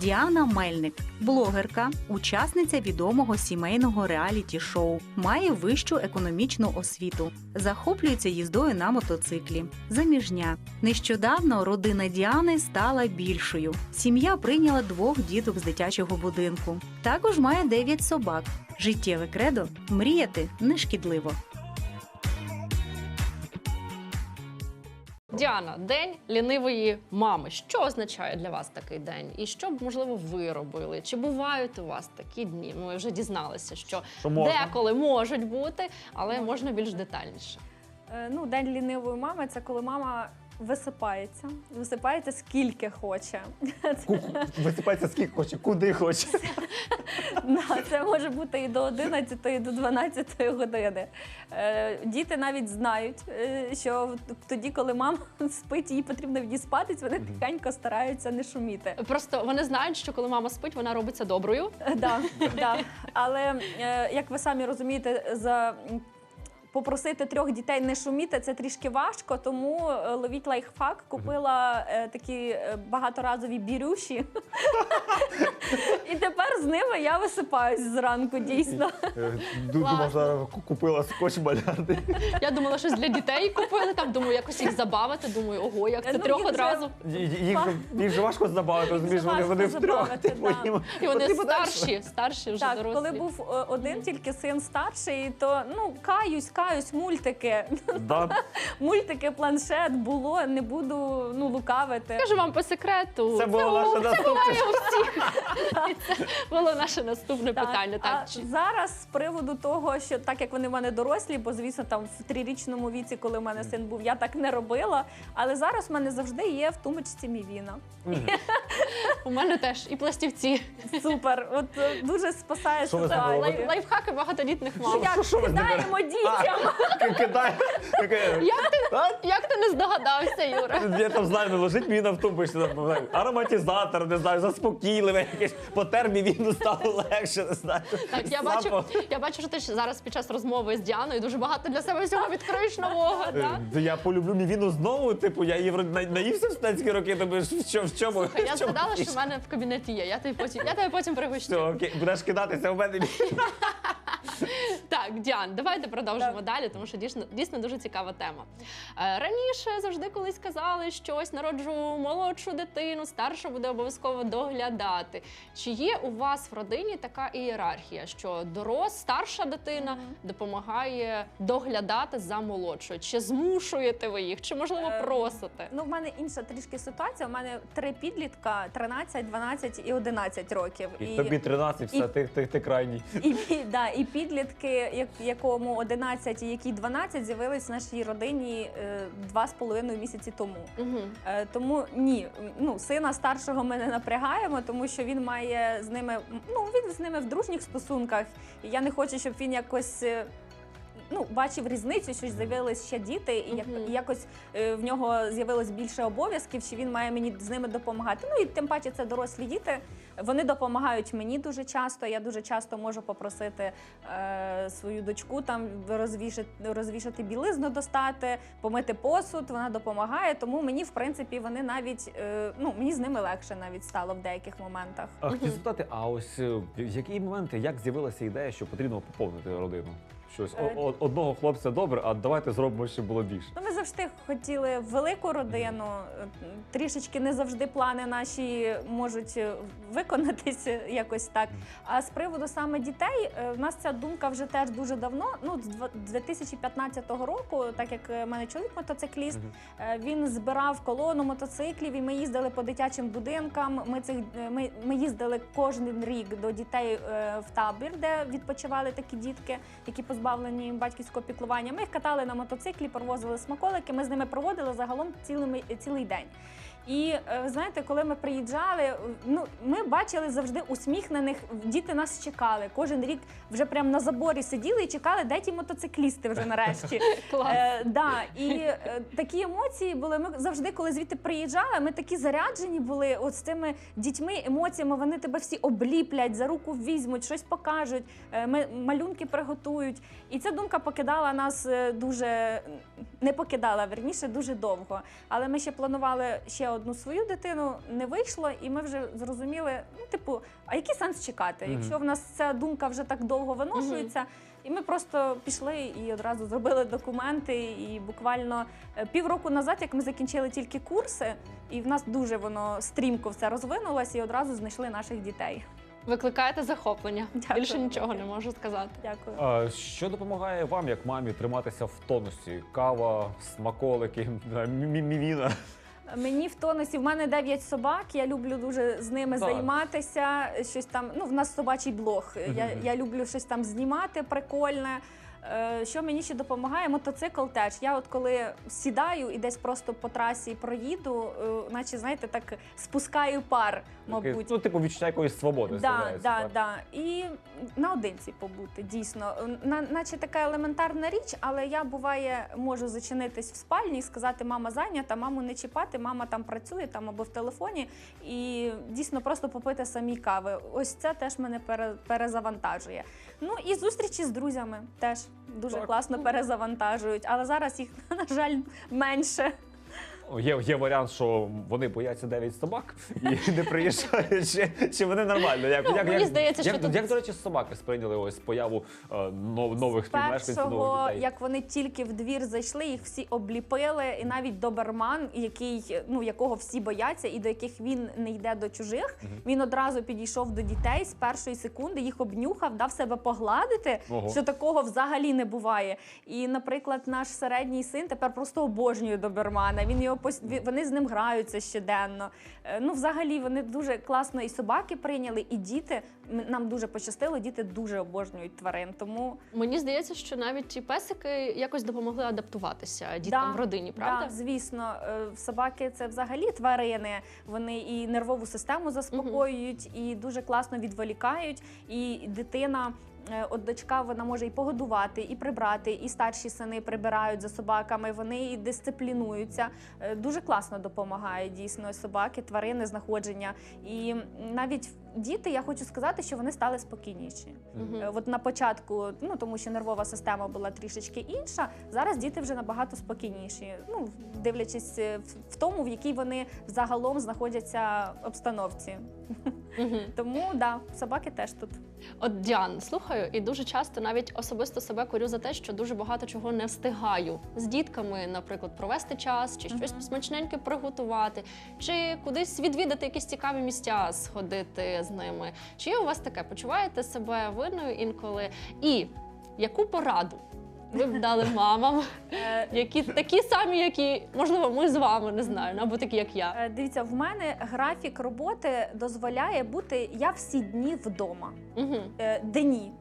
Діана Мельник, блогерка, учасниця відомого сімейного реаліті-шоу, має вищу економічну освіту, захоплюється їздою на мотоциклі. Заміжня. Нещодавно родина Діани стала більшою. Сім'я прийняла двох діток з дитячого будинку. Також має дев'ять собак. Життєве кредо мріяти нешкідливо. Діана, день лінивої мами. Що означає для вас такий день? І що б можливо ви робили? Чи бувають у вас такі дні? Ми вже дізналися, що, Що можна. деколи можуть бути, але можна більш детальніше. Е, Ну, день лінивої мами це коли мама висипається. Висипається скільки хоче. Висипається скільки хоче, куди хоче. Да, Це може бути і до 11, і до 12 години. Е, Діти навіть знають, е, що тоді, коли мама спить, їй потрібно відіспатись, вони тихенько стараються не шуміти. Просто вони знають, що коли мама спить, вона робиться доброю. Е, Да, да. Але е, як ви самі розумієте, за попросити трьох дітей не шуміти це трішки важко, тому е, ловіть лайфхак. Купила е, такі е, багаторазові бірюші. І тепер з ними я висипаюсь зранку, дійсно. Думав, зараз купила скотч малярний. Я думала, щось для дітей купили там. Думаю, якось їх забавити. Думаю, ого, як це Ну, трьох їх одразу. Їх, їх, їх же важко забавити, розумієш, вони, вони втрьох. І вони старші, старші вже Так, коли був один тільки син старший, то ну каюсь, каюсь, мультики. Да. Мультики, планшет було, не буду ну лукавити. Кажу вам по секрету. Це було наше наступне. буває у всіх. Це було наше наступне питання. Так, а чи- зараз з приводу того, що так як вони в мене дорослі, бо звісно, там в трирічному віці, коли в мене син був, я так не робила. Але зараз в мене завжди є в тумбочці мівіна. у мене теж і пластівці. Супер, от е, дуже спасає Що ви ситуацію. лайф- лайфхаки багатодітних мам. Як що ви кидаємо дітям. Ки- Кидає. Як ти, як ти не здогадався, Юра? Я там знаю, не лежить мій на не ароматизатор, не знаю, заспокійливе якесь, по термі він стало легше, не знаю. Так, я бачу, я бачу, що ти ж зараз під час розмови з Діаною дуже багато для себе всього відкриєш нового. Да? Е, Я полюблю мівіну знову, типу, я її наївся в студентські роки, думаю, в чому, в чому? Слухай, я згадала, що в мене в кабінеті є. Я тобі тебе потім пригощу. Окей, будеш кидатися в мене. Так, Діан, давайте продовжимо далі, тому що дійсно, дійсно дуже цікава тема. Е, раніше завжди колись казали, що ось народжу молодшу дитину, старша буде обов'язково доглядати. Чи є у вас в родині така ієрархія, що дорос, старша дитина допомагає доглядати за молодшою? Чи змушуєте ви їх, чи можливо Е, просите? Ну, в мене інша трішки ситуація. У мене три підлітка 13, 12 і 11 років. І тобі 13, все, ти, ти, ти крайній. І, пі- да, і підлітки, як, якому 11 і якій 12, з'явились в нашій родині е, два з половиною місяці тому. Угу. Тому ні, ну сина старшого ми не напрягаємо, тому що він має з ними, ну він з ними в дружніх стосунках. І я не хочу, щоб він якось. е, Ну, бачив різницю, що з'явились ще діти, і, як, і якось е, в нього з'явилось більше обов'язків, чи він має мені з ними допомагати. Ну і тим паче це дорослі діти. Вони допомагають мені дуже часто. Я дуже часто можу попросити е, свою дочку там розвішати, розвішати білизну, достати, помити посуд. Вона допомагає. Тому мені, в принципі, вони навіть е, ну мені з ними легше навіть стало в деяких моментах. А хотів запитати, а ось е, в які моменти, як з'явилася ідея, що потрібно поповнити родину? Щось Е, о- о- одного хлопця добре, а давайте зробимо, щоб було більше. Ну, ми завжди хотіли велику родину. Е, Трішечки не завжди плани наші можуть е, виконатися якось так. А з приводу саме дітей, е, в нас ця думка вже теж дуже давно. Ну, з два- 2015 року, так як е, в мене чоловік мотоцикліст, Мгм. е, він збирав колону мотоциклів, і ми їздили по дитячим будинкам. Ми цих е, ми, ми їздили кожен рік до дітей е, в табір, де відпочивали такі дітки, які позбавлені батьківського піклування. Ми їх катали на мотоциклі, провозили смаколики. Ми з ними проводили загалом цілими, цілий день. І е, ви знаєте, коли ми приїжджали, ну ми бачили завжди усміхнених. Діти нас чекали. Кожен рік вже прямо на заборі сиділи і чекали, де ті мотоциклісти вже нарешті. Е, да, і е, такі емоції були. Ми завжди, коли звідти приїжджали, ми такі заряджені були. От з тими дітьми, емоціями. Вони тебе всі обліплять, за руку візьмуть, щось покажуть, е, ми малюнки приготують. І ця думка покидала нас дуже не покидала, верніше дуже довго. Але ми ще планували ще одну свою дитину, не вийшло, і ми вже зрозуміли, ну, типу, а який сенс чекати, Мгм. якщо в нас ця думка вже так довго виношується. І ми просто пішли і одразу зробили документи. І буквально е, півроку назад, як ми закінчили тільки курси, і в нас дуже воно стрімко все розвинулося, і одразу знайшли наших дітей. Викликаєте захоплення. Дякую. Більше нічого не можу сказати. Дякую. А, що допомагає вам, як мамі, триматися в тонусі? Кава, смаколики, мі- мівіна? Мені в тонусі, в мене 9 собак. Я люблю дуже з ними Так. займатися. Щось там. Ну, в нас собачий блог. Я, я люблю щось там знімати прикольне. Е, Що мені ще допомагає? Мотоцикл теж. Я от коли сідаю і десь просто по трасі проїду, е, наче знаєте, так спускаю пар, мабуть. Ну, типу, відчуття якоїсь свободи. Да, да, да. І наодинці побути, дійсно. На, наче така елементарна річ, але я буває можу зачинитись в спальні і сказати, мама зайнята, маму не чіпати, мама там працює там або в телефоні, і дійсно просто попити самі кави. Ось це теж мене пере, перезавантажує. Ну і зустрічі з друзями теж дуже Так. класно перезавантажують, але зараз їх, на жаль, менше. Є, є варіант, що вони бояться 9 собак і не приїжджають, чи, чи вони нормально? Як, Ну, як, мені як, здається, як, що тут- як, до речі, собаки сприйняли ось появу е, нов- нових співмешканців, нових дітей? як вони тільки в двір зайшли, їх всі обліпили, і навіть доберман, який ну якого всі бояться, і до яких він не йде до чужих. Він одразу підійшов до дітей з першої секунди, їх обнюхав, дав себе погладити. Ого. Що такого взагалі не буває. І, наприклад, наш середній син тепер просто обожнює добермана. Він його пос- вони з ним граються щоденно. Е, Ну, взагалі, вони дуже класно і собаки прийняли, і діти. Нам дуже пощастило, діти дуже обожнюють тварин. Тому Мені здається, що навіть ті песики якось допомогли адаптуватися діткам в родині, правда? Да, звісно, Е, собаки це взагалі тварини. Вони і нервову систему заспокоюють, і дуже класно відволікають. І дитина. Е, От дочка вона може і погодувати, і прибрати, і старші сини прибирають за собаками. Вони і дисциплінуються. Е, Дуже класно допомагає дійсно собаки, тварини, знаходження. І навіть діти, я хочу сказати, що вони стали спокійніші. Е, От на початку, ну тому що нервова система була трішечки інша. Зараз діти вже набагато спокійніші. Ну дивлячись в- в тому, в якій вони взагалом знаходяться обстановці. Тому да, собаки теж тут. От Діан, слухаю, і дуже часто навіть особисто себе корю за те, що дуже багато чого не встигаю з дітками, наприклад, провести час, чи щось смачненьке приготувати, чи кудись відвідати якісь цікаві місця, сходити з ними. Чи є у вас таке? Почуваєте себе винною інколи? І яку пораду ви б дали мамам, Е, які такі самі, які можливо ми з вами не знаю, або такі, як я? е, Дивіться, в мене графік роботи дозволяє бути я всі дні вдома. Угу. Дні,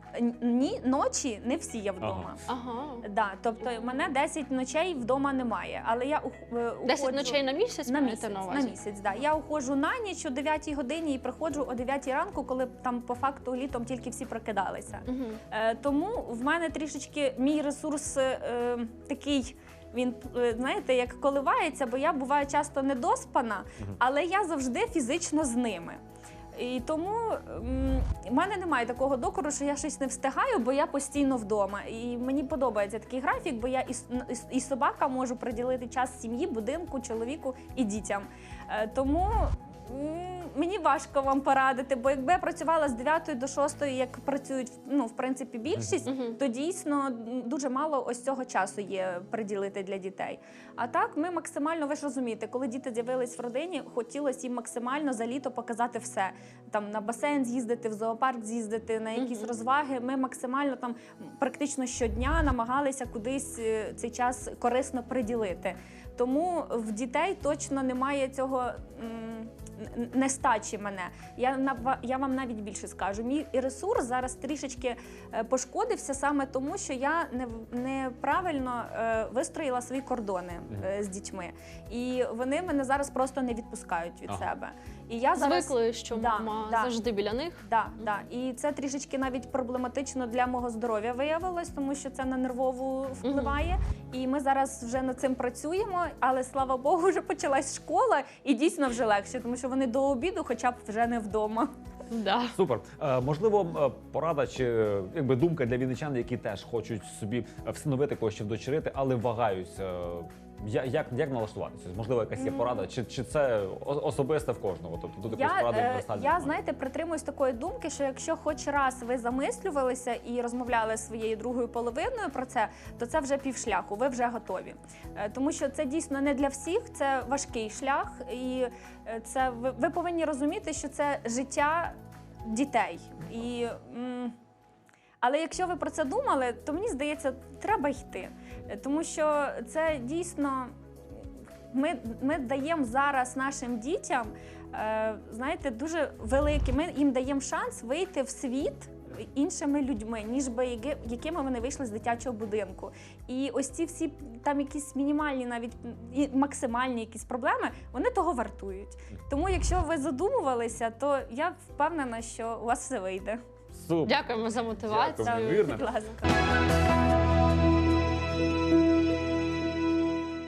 ні, ночі не всі я вдома. Ага. Да, тобто в мене 10 ночей вдома немає, але я ух- е, 10 ночей на місяць на місяць, на на, місяць, да. Я уходжу на ніч о 9 годині і приходжу о 9 ранку, коли там по факту літом тільки всі прокидалися. Мгм. Е, тому в мене трішечки мій ресурс е, такий. Він е, знаєте, як коливається, бо я буваю часто недоспана, але я завжди фізично з ними. І тому в мене немає такого докору, що я щось не встигаю, бо я постійно вдома. І мені подобається такий графік, бо я і, і, собака можу приділити час сім'ї, будинку, чоловіку і дітям. Е, тому мені важко вам порадити, бо якби я працювала з 9 до 6, як працюють ну, в принципі більшість, Мгм. то дійсно дуже мало ось цього часу є приділити для дітей. А так, ми максимально, ви ж розумієте, коли діти з'явились в родині, хотілося їм максимально за літо показати все. Там на басейн з'їздити, в зоопарк з'їздити, на якісь Мгм. розваги. Ми максимально там практично щодня намагалися кудись е, цей час корисно приділити. Тому в дітей точно немає цього. м, Нестачі мене. Я я вам навіть більше скажу. Мій ресурс зараз трішечки е, пошкодився саме тому, що я неправильно е, вистроїла свої кордони е, з дітьми, і вони мене зараз просто не відпускають від Ага. себе. І я зараз Звикли, що Да, мама да. завжди біля них. Да, да. І це трішечки навіть проблематично для мого здоров'я виявилось, тому що це на нервову впливає. І ми зараз вже над цим працюємо, але слава Богу, вже почалась школа, і дійсно вже легше, тому що вони до обіду, хоча б вже не вдома. Да. Супер. Е, можливо, е, порада чи е, якби думка для вінничан, які теж хочуть собі встановити когось чи вдочерити, але вагаються. Я- Як, як налаштуватися? Можливо, якась є порада, чи, чи це о- особисте в кожного? Тобто тут якоїсь Я, поради е, універсальної я немає? знаєте, притримуюсь такої думки, що якщо хоч раз ви замислювалися і розмовляли зі своєю другою половиною про це, то це вже півшляху, ви вже готові. Е, Тому що це дійсно не для всіх, це важкий шлях, і е, це ви, ви повинні розуміти, що це життя дітей. І, м, але якщо ви про це думали, то мені здається, треба йти. Тому що це дійсно ми, ми даємо зараз нашим дітям, е, знаєте, дуже великий. Ми їм даємо шанс вийти в світ іншими людьми, ніж би яки- якими вони вийшли з дитячого будинку. І ось ці всі там якісь мінімальні, навіть і максимальні якісь проблеми, вони того вартують. Тому, якщо ви задумувалися, то я впевнена, що у вас все вийде. Супер. Дякуємо за мотивацію. Дякую. Вірно. Будь ласка.